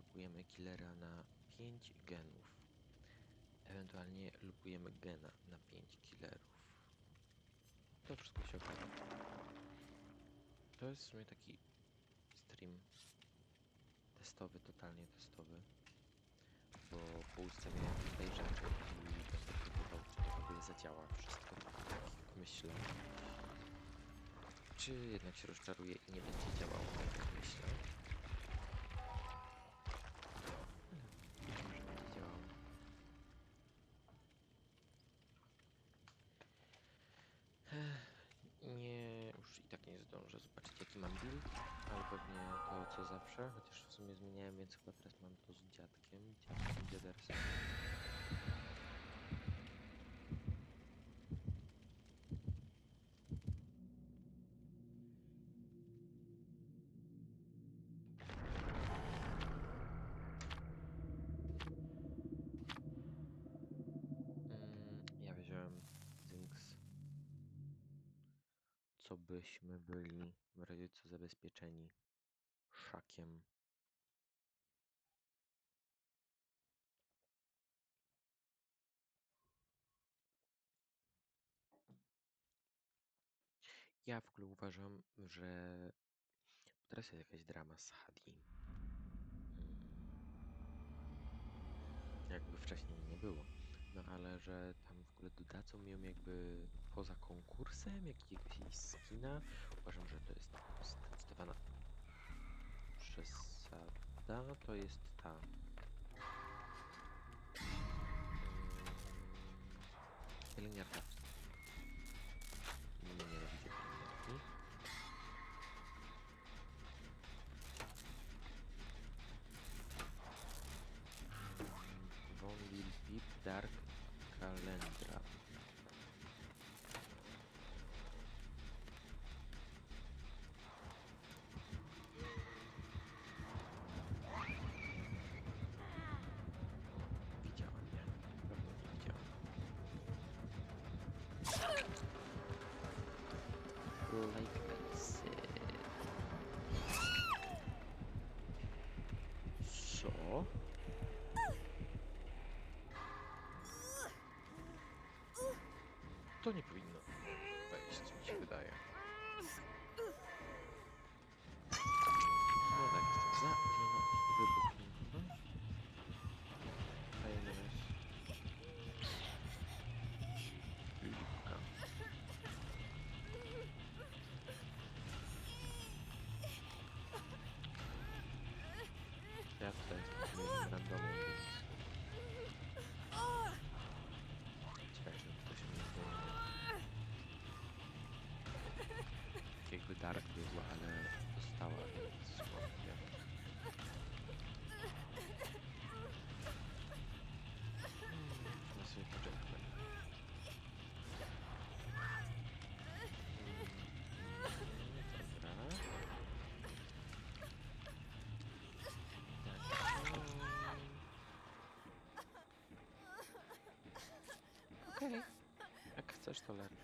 lupujemy killera na 5 genów. Ewentualnie lupujemy gena na 5 killerów. To wszystko się okaże. To jest w sumie taki stream testowy, totalnie testowy. Bo po miałem tutaj rzeczy i będę próbował, czy to w ogóle zadziała wszystko tak jak myślę. Czy jednak się rozczaruje i nie będzie działało tak jak myślę. Zdążę zobaczyć jaki mam build, ale pewnie to co zawsze, chociaż w sumie zmieniałem, więc chyba teraz mam to z dziadkiem, dziadkiem, dziadersem. Co byśmy byli w razie co zabezpieczeni szakiem. Ja w ogóle uważam, że teraz jest jakaś drama z Hadi. Jakby wcześniej nie było. No ale że tam w ogóle dodadzą ją jakby poza konkursem jakiegoś skina. Uważam, że to jest zdecydowana przesada. To jest ta. Pielęgniarka. Co? To nie powinno wejść, mi się wydaje. Ja tutaj jestem jednym Chcesz, to lepiej.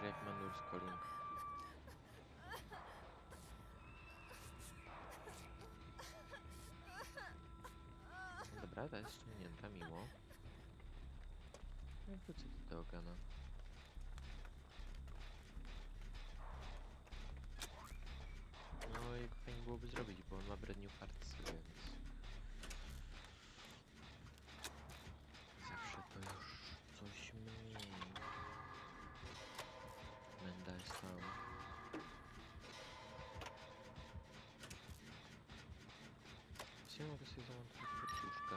Że jak manual calling. Dobra, ta jest ściągnięta, miło. No wrócę do tego Gdzie mogę sobie załączyć kaczuszkę?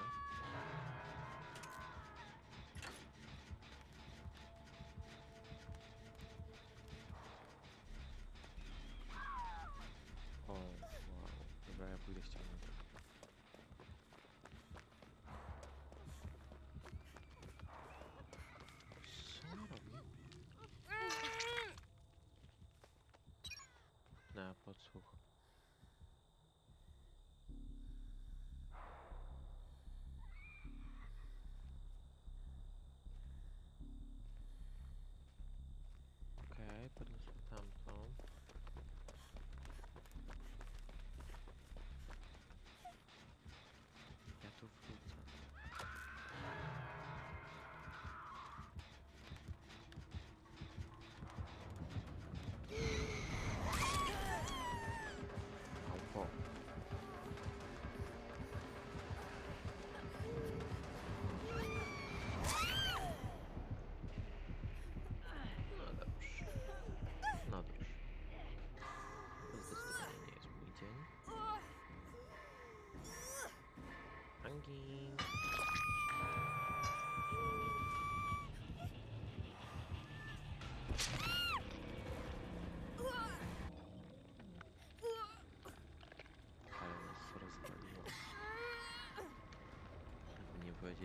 O, wow. Dobra,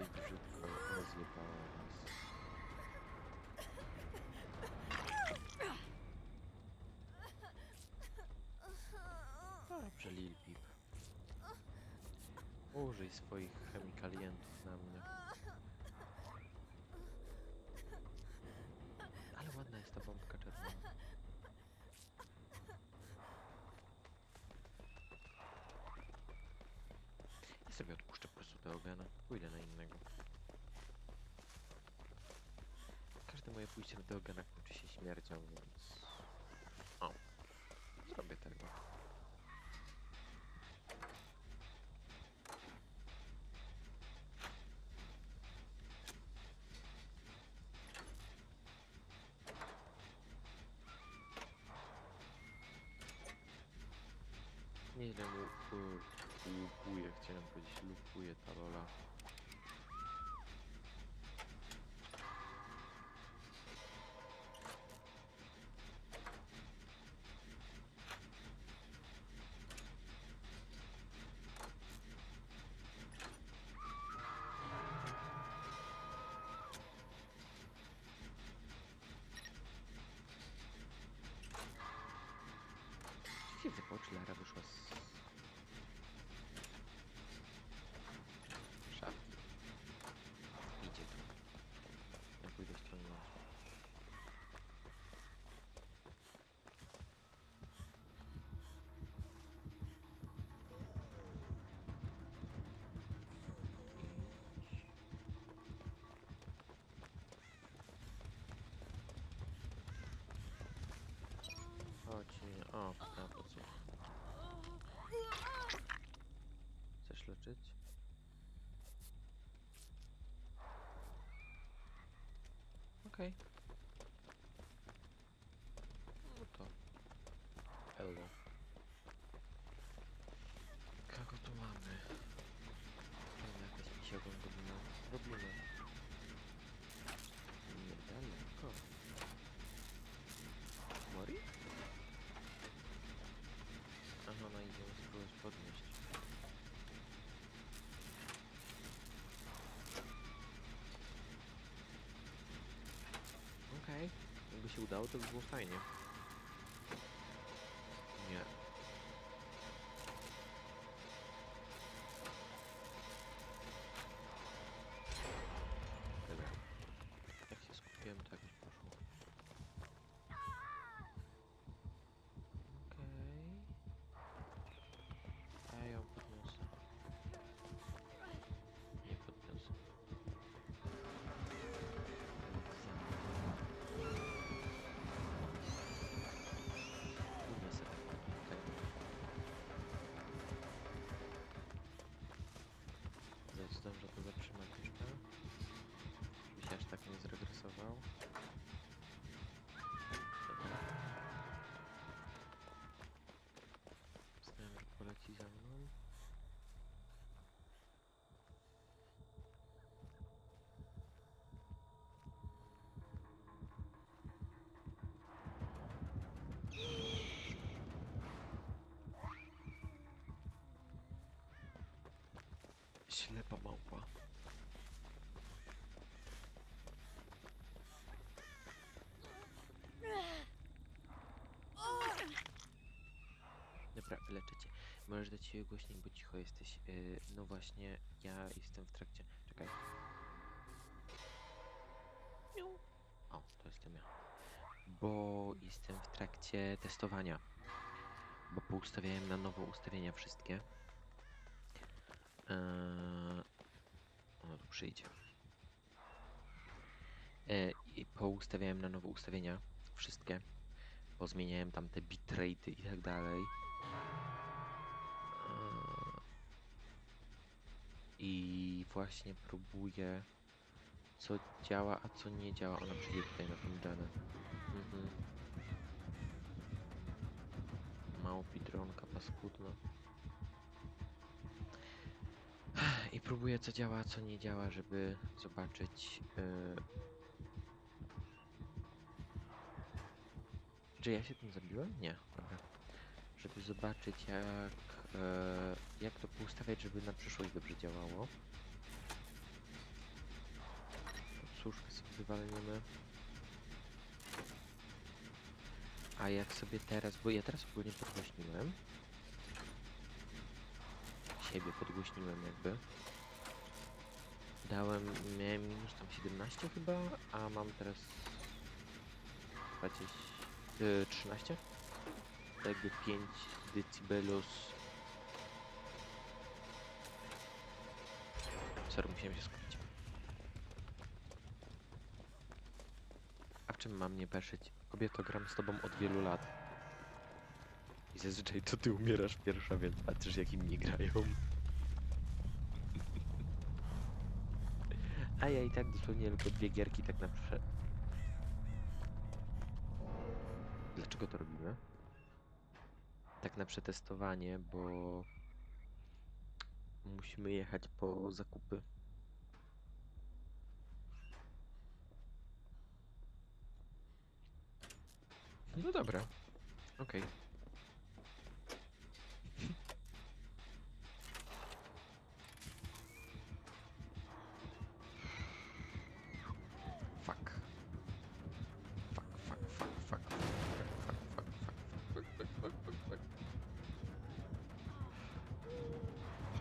brzydko rozjebała nas. Dobrze, Lil Pip. Użyj swoich chemikalientów na mnie. Ale ładna jest ta bombka czerwona. Sobie odpuszczę po prostu tego gena. Pójdę na innego. Każde moje pójście na tego gena kończy się śmiercią, więc... O. Zrobię tego. Nieźle mu lupuje, chciałem powiedzieć lupuje ta rola. Gdzie wypocz Lara wyszła z... szafki. Idzie tu. Ja pójdę ściągnąć. Idź. Chodź, nie. O, na po co? Chcesz leczyć? Okej. No to. Hello. Kogo tu mamy? Mamy jakaś misiową goblina. Goblina. Niedaleko. Mori? Aha, no idziemy spróbować podnieść. Okej, jakby się udało, to by było fajnie. Zdążę to Możesz dać się głośniej, bo cicho jesteś. Yy, no właśnie, ja jestem w trakcie. Czekaj. O, to jestem ja. Bo jestem w trakcie testowania. Bo poustawiałem na nowo ustawienia wszystkie. Eee, ono tu przyjdzie. E, I poustawiałem na nowo ustawienia wszystkie. Pozmieniałem tam te bitrate'y i tak dalej. I właśnie próbuję co działa, a co nie działa. Ona przyjdzie tutaj na tą Janę. Mhm. Mało pitronka paskudna. I próbuję co działa, a co nie działa, żeby zobaczyć. Yy... Czy ja się tym zabiłem? Nie, dobra. Żeby zobaczyć jak, jak to poustawiać, żeby na przyszłość dobrze działało. kaczuszkę sobie wywalniemy. A jak sobie teraz, bo ja teraz ogólnie podgłośniłem. Siebie podgłośniłem jakby. Dałem, miałem minus tam 17 chyba, a mam teraz 20, y, 13. To jakby 5 decibelus. Sorry, musiałem się skupić. A w czym mam nie peszyć? Kobieto, gram z tobą od wielu lat. I zazwyczaj to ty umierasz pierwsza, więc patrzysz jak inni grają. A ja i tak dosłownie tylko dwie gierki tak na prze... Dlaczego to robimy? Tak na przetestowanie, bo musimy jechać po zakupy. No dobra. Okej. Fuck.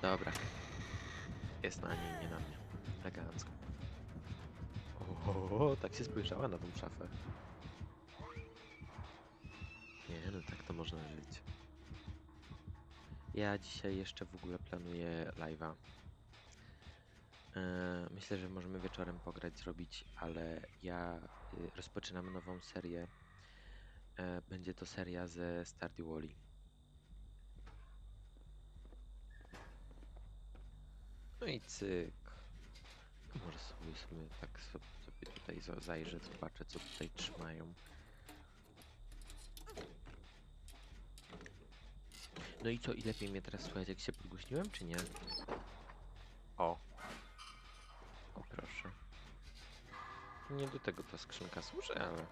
Dobra. Jest na niej, nie na mnie. Elegancko. O, tak się spojrzała na tą szafę. Nie, no tak to można żyć. Ja dzisiaj jeszcze w ogóle planuję live'a. E, Myślę, że możemy wieczorem pograć, zrobić, ale ja y, rozpoczynam nową serię. E, Będzie to seria ze Stardew Valley. No i cyk. Może sobie, sobie tak sobie, tutaj za- zajrzę, zobaczę co tutaj trzymają. No i co, i lepiej mnie teraz słuchać, jak się podgłośniłem, czy nie? O. O, proszę. Nie do tego ta skrzynka służy, ale...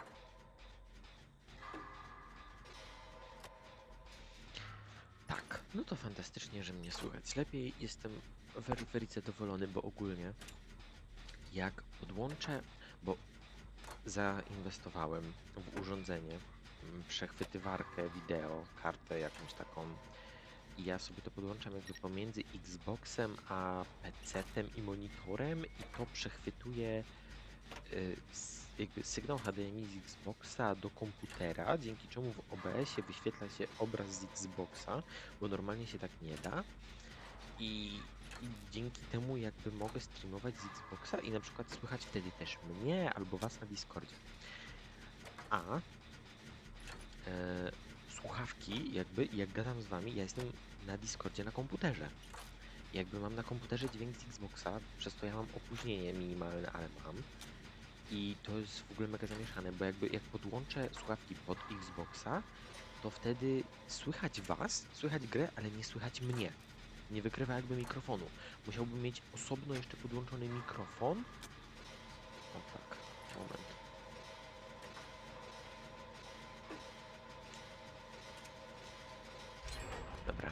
Tak, no to fantastycznie, że mnie słychać. Lepiej jestem very zadowolony, bo ogólnie jak podłączę, bo zainwestowałem w urządzenie, mm, przechwytywarkę wideo, kartę jakąś taką i ja sobie to podłączam jakby pomiędzy Xboxem a PC-tem i monitorem i to przechwytuje y, jakby sygnał HDMI z Xboxa do komputera, dzięki czemu w OBS-ie wyświetla się obraz z Xboxa, bo normalnie się tak nie da. I, I dzięki temu jakby mogę streamować z Xboxa i na przykład słychać wtedy też mnie albo was na Discordzie. A e, słuchawki jakby jak gadam z wami, ja jestem na Discordzie na komputerze. Jakby mam na komputerze dźwięk z Xboxa, przez to ja mam opóźnienie minimalne, ale mam. I to jest w ogóle mega zamieszane, bo jakby jak podłączę słuchawki pod Xboxa, to wtedy słychać was, słychać grę, ale nie słychać mnie. Nie wykrywa jakby mikrofonu. Musiałbym mieć osobno jeszcze podłączony mikrofon. O tak, moment. Dobra.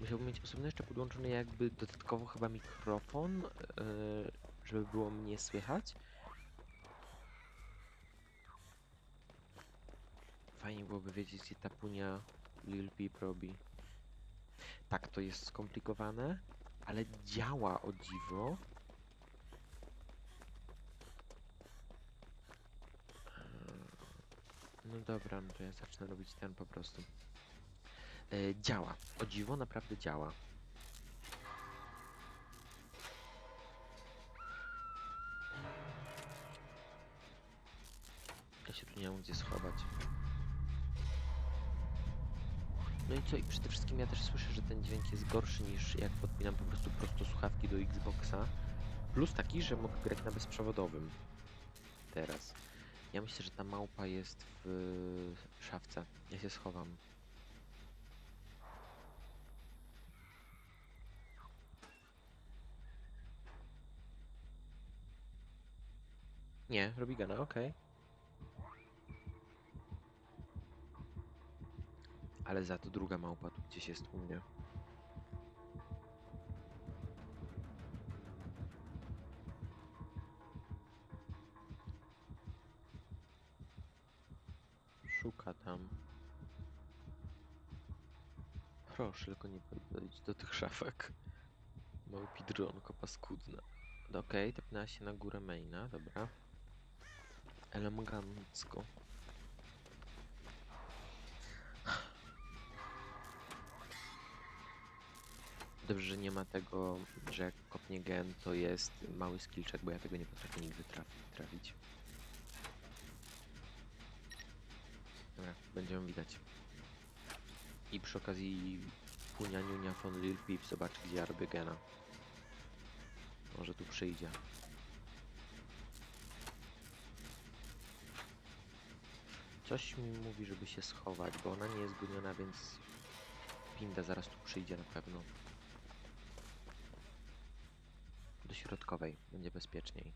Musiałbym mieć osobno jeszcze podłączony jakby dodatkowo chyba mikrofon, yy, żeby było mnie słychać. Fajnie byłoby wiedzieć, gdzie ta punia Lil Peep robi. Tak, to jest skomplikowane, ale działa o dziwo. Eee, No dobra, no to ja zacznę robić ten po prostu. E, działa. O dziwo naprawdę działa. Wszystkim ja też słyszę, że ten dźwięk jest gorszy niż jak podpinam po prostu prosto słuchawki do Xboxa. Plus taki, że mogę grać na bezprzewodowym. Teraz. Ja myślę, że ta małpa jest w szafce. Ja się schowam. Nie, robi gana, okej. ale za to druga małpa tu gdzieś jest u mnie. Szuka tam. Proszę, tylko nie podejść do tych szafek. Mały dronko paskudne. Okej, okay, tepnęła się na górę maina, dobra. Elegancko. Dobrze, że nie ma tego, że jak kopnie gen, to jest mały skillczek, bo ja tego nie potrafię nigdy trafi, trafić. Dobra, będziemy widać. I przy okazji Punia Niunia von Lil Peep zobaczy gdzie ja robię gena. Może tu przyjdzie. Coś mi mówi, żeby się schować, bo ona nie jest goniona, więc Pinda zaraz tu przyjdzie na pewno. Do środkowej, będzie bezpieczniej.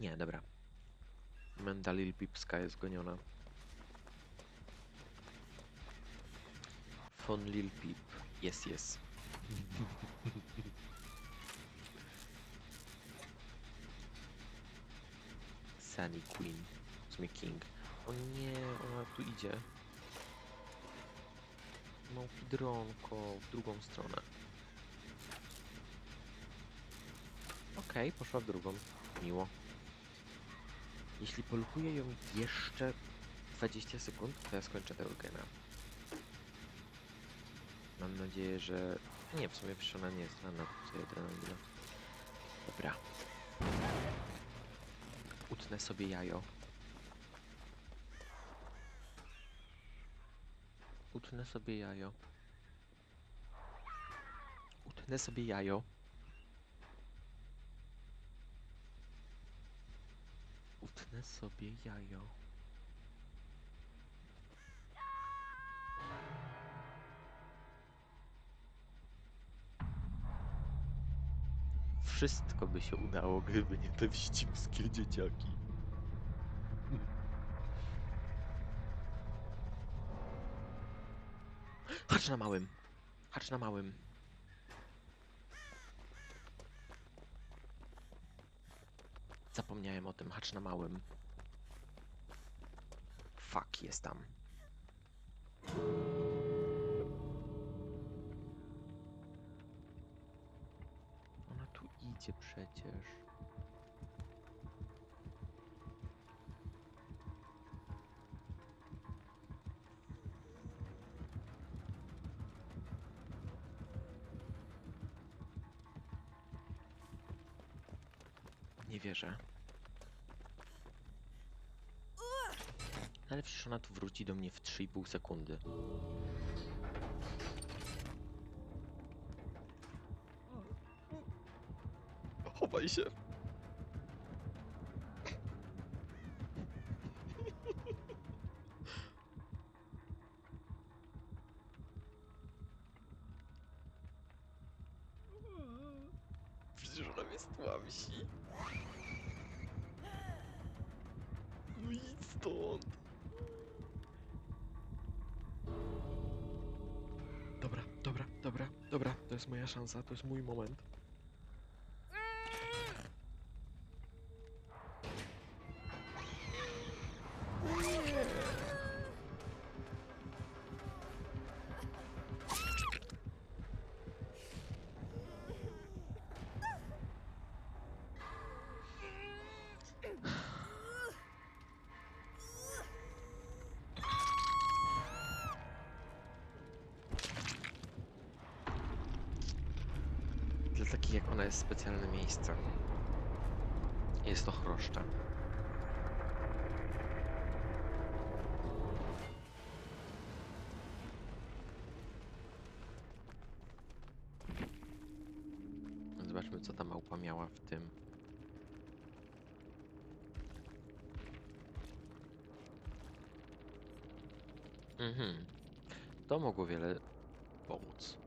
Nie, dobra. Menda Lil Pipska jest goniona. Von Lil Pip. Yes, Sunny Queen. W sumie King. O nie, ona tu idzie. No, pidronko, w drugą stronę. Okej, poszła w drugą. Miło. Jeśli polukuję ją jeszcze 20 sekund, to ja skończę tego gena. Mam nadzieję, że... Nie, w sumie przecież ona nie jest ranna, to adrenalina. Dobra. Utnę sobie jajo. Utnę sobie jajo. Utnę sobie jajo. Utnę sobie jajo. Wszystko by się udało, gdyby nie te wścibskie dzieciaki. Hacz na małym. Hacz na małym. Zapomniałem o tym. Hacz na małym. Fuck, jest tam. Przecież. Nie wierzę. Ale przecież ona tu wróci do mnie w 3,5 sekundy. Chowaj się. Przecież ona mnie stłamsi. No idź stąd. Dobra, dobra, dobra, dobra. To jest moja szansa, to jest mój moment. Miejsce. Jest to chroszcza. Zobaczmy, co ta małpa miała w tym. Mhm. To mogło wiele pomóc.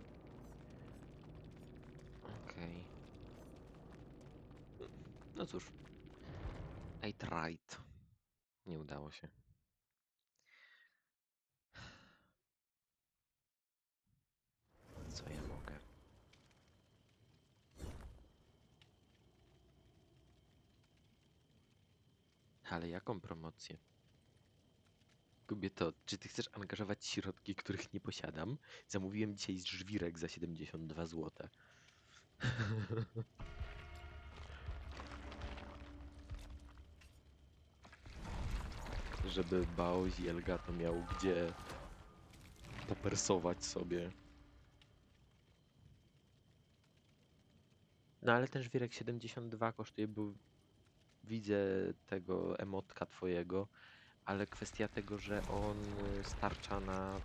No cóż. I tried. Nie udało się. Co ja mogę? Ale jaką promocję? Kobieto, czy ty chcesz angażować środki, których nie posiadam? Zamówiłem dzisiaj żwirek za 72 zł. Żeby Bao Zielga to miał gdzie popersować sobie. No ale ten żwirek 72 kosztuje, bo widzę tego emotka twojego, ale kwestia tego, że on y, starcza na